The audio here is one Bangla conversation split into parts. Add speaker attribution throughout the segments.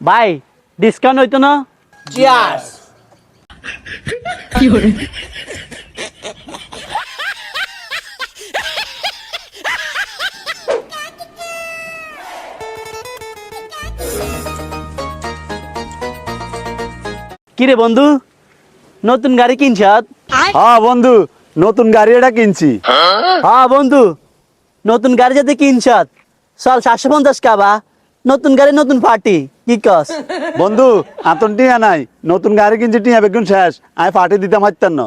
Speaker 1: ভাই ডিসকাউন্ট হইতো না?
Speaker 2: চিয়ার্স
Speaker 1: কিরে বন্ধু নতুন গাড়ি কিনছত?
Speaker 3: হ্যাঁ বন্ধু নতুন গাড়ি এটা কিনছি।
Speaker 1: হ্যাঁ বন্ধু নতুন গাড়ি যাতে কিনছত চল সাতশো পঞ্চাশ কাবা নতুন গাড়ি নতুন পার্টি কি কস?
Speaker 3: বন্ধু আতন টিয়া নাই। নতুন গাড়ি কিনছি টিয়া বেগুন শেষ। আমি পার্টি দিতে পারতাম না।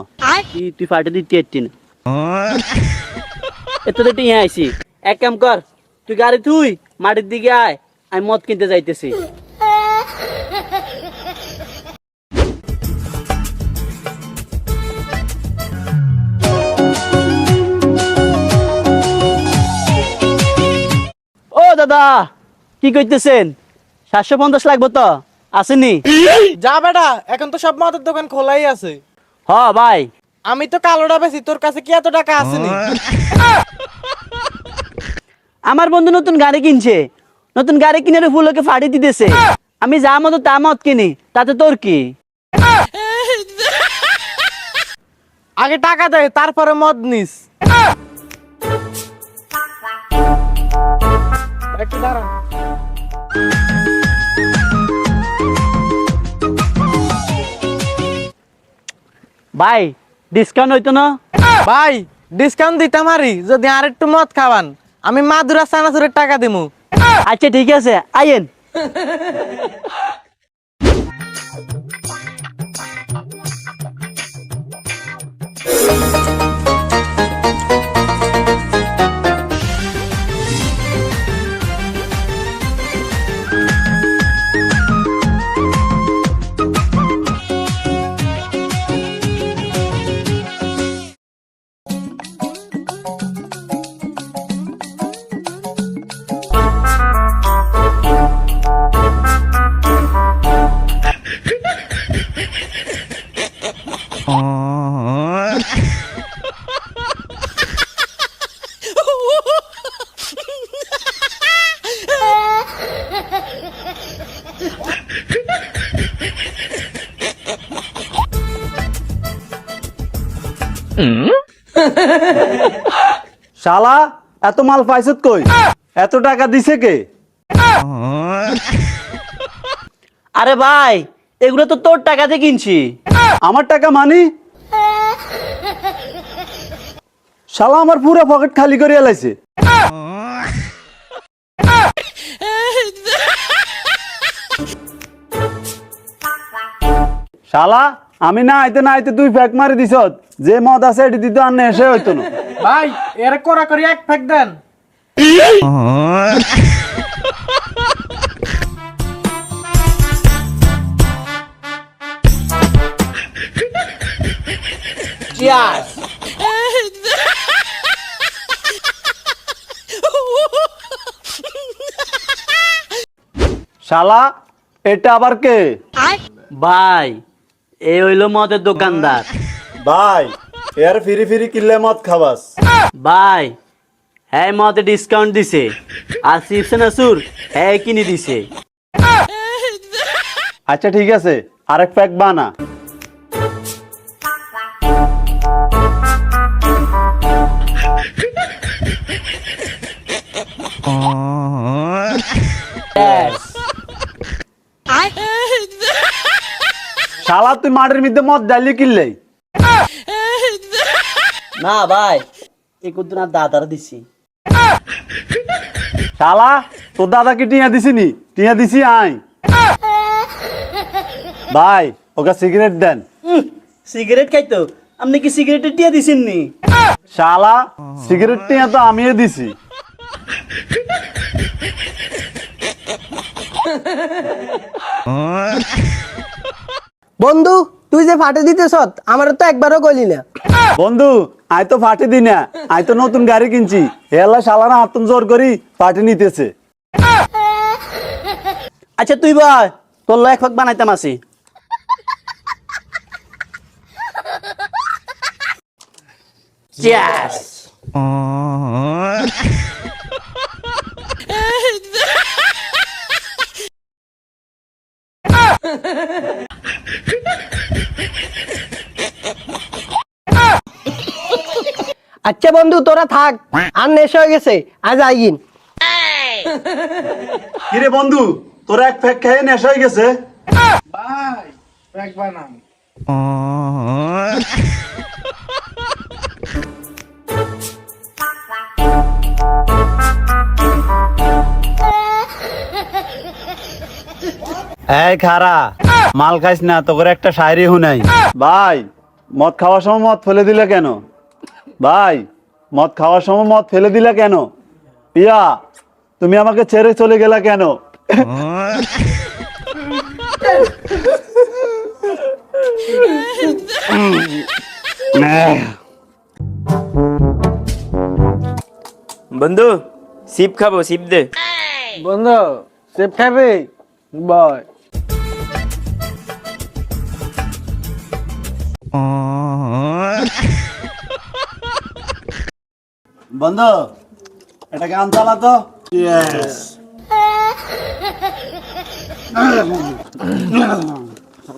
Speaker 1: তুই তুই পার্টি দিতে এটি না এত তো টিয়া আইসি এক কাম কর তুই গাড়ি তুই মাটির দিকে আয়। আমি মদ কিনতে যাইতেছি। ও দাদা কি কইতেছেন? সাতশো পঞ্চাশ লাগবো তো। আসেনি?
Speaker 2: যা বেটা এখন তো সব মদের দোকান খোলাই আছে।
Speaker 1: হ ভাই।
Speaker 2: আমি তো কালোটা বেশি তোর কাছে কি এত টাকা আসেনি?
Speaker 1: আমার বন্ধু নতুন গাড়ি কিনছে। নতুন গাড়ি কিনে ফুলকে ফাড়ি দিতেছে। আমি যা মতো তা মত কিনি। তাতে তোর কি?
Speaker 2: আগে টাকা দে তারপরে মদ নিস। একটু দাঁড়ান
Speaker 1: ভাই ডিসকাউন্ট হইতো না?
Speaker 2: ভাই ডিসকাউন্ট দিতাম আরি যদি আর একটু মদ খাওয়ান আমি মাদুরা সানাসুরের টাকা দিমু।
Speaker 1: আচ্ছা ঠিক আছে আইয়েন।
Speaker 3: শালা এত মাল পাইছত কই? এত টাকা দিছে কে?
Speaker 1: আরে ভাই এগুলো তো তোর টাকাতে কিনছি।
Speaker 3: আমার টাকা মানি? শালা আমার পুরো পকেট খালি করে এলাইছে। শালা আমি না আইতে না আইতে তুই ফ্যাক মারি দিছ যে মদ আছে এটি দিতে আর এসে হইতো না।
Speaker 2: ভাই এর করা করি এক ফেক দেন। চিয়ার্স
Speaker 3: শালা এটা আবার কে?
Speaker 1: ভাই এই হইল মদের দোকানদার।
Speaker 3: ভাই এর ফিরি ফিরি কিনলে মদ খাবাস।
Speaker 1: ভাই হ্যাঁ মতে ডিসকাউন্ট দিছে। আর চিপস নাসুর হ্যাঁ কিনে দিছে।
Speaker 3: আচ্ছা ঠিক আছে। আরেক প্যাক বানা। মাঠের মধ্যে মদ ডালি কিনলে?
Speaker 1: না ভাই এই কুদ্দুর আর দাদার দিছি।
Speaker 3: শালা তোর দাদা কি টিয়া দিছি নি টিয়া দিছি আই। ভাই ওকে সিগারেট দেন।
Speaker 1: সিগারেট খাইতো? আপনি কি সিগারেটের টিয়া দিছেন নি
Speaker 3: শালা সিগারেট টিয়া তো আমিও দিছি।
Speaker 4: বন্ধু তুই যে ফাটে দিতেছ আমার তো একবারও গলি না।
Speaker 3: বন্ধু আয় তো ফাটি দি না আই তো নতুন গাড়ি কিনছি। এলা শালারা আত্ম জোর করি পার্টি নিতেছে।
Speaker 1: আচ্ছা তুই ভাই তোর লো এক ফাঁক বানাইতাম আসি Cheers!
Speaker 4: আচ্ছা বন্ধু তোরা থাক। আর নেশা হয়ে গেছে। আজ আইগিন।
Speaker 3: কিরে বন্ধু তোরা এক ফ্যাক খেয়ে নেশা হয়ে গেছে? এই খারা মাল খাইস না তোর একটা শায়রি হুনাই ভাই মদ খাওয়ার সময় মদ ফেলে দিলে কেন? ভাই মদ খাওয়ার সময় মদ ফেলে দিলে কেন? পিয়া তুমি আমাকে ছেড়ে চলে গেলা কেন?
Speaker 5: বন্ধু সিপ খাব সিপ দে।
Speaker 2: বন্ধু সেফ খাবে? বয়।
Speaker 3: বন্ধু এটা গান চালা তো।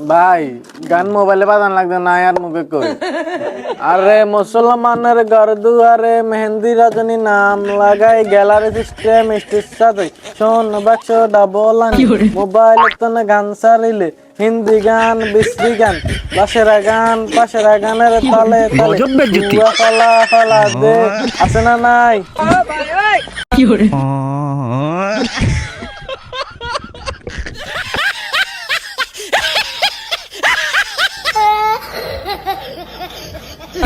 Speaker 2: ভাই গান মোবাইলে বাজান লাগবে না আর মুখে কই? আরে মুসলমানের ঘর দুয়ারে মেহেন্দি রজনী নাম লাগাই গ্যালারি সিস্টেম স্টেজ সাজাই। শোন বাক্স ডাবল মোবাইল তনে গান সারিলে হিন্দি গান বিশ্রী গান বাসেরা গান পাশেরা গানের তালে তালে। ফালা ফালা দে। আছে না নাই?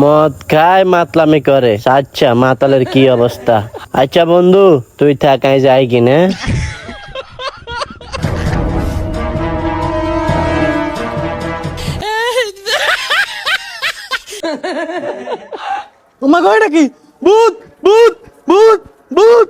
Speaker 6: মদ খায়, মাতলামি করে। আচ্ছা মাতালের কি অবস্থা? আচ্ছা বন্ধু, তুই থাকায় যাই কিনে।
Speaker 2: তোমাকে কি ভূত ভূত ভূত ভূত!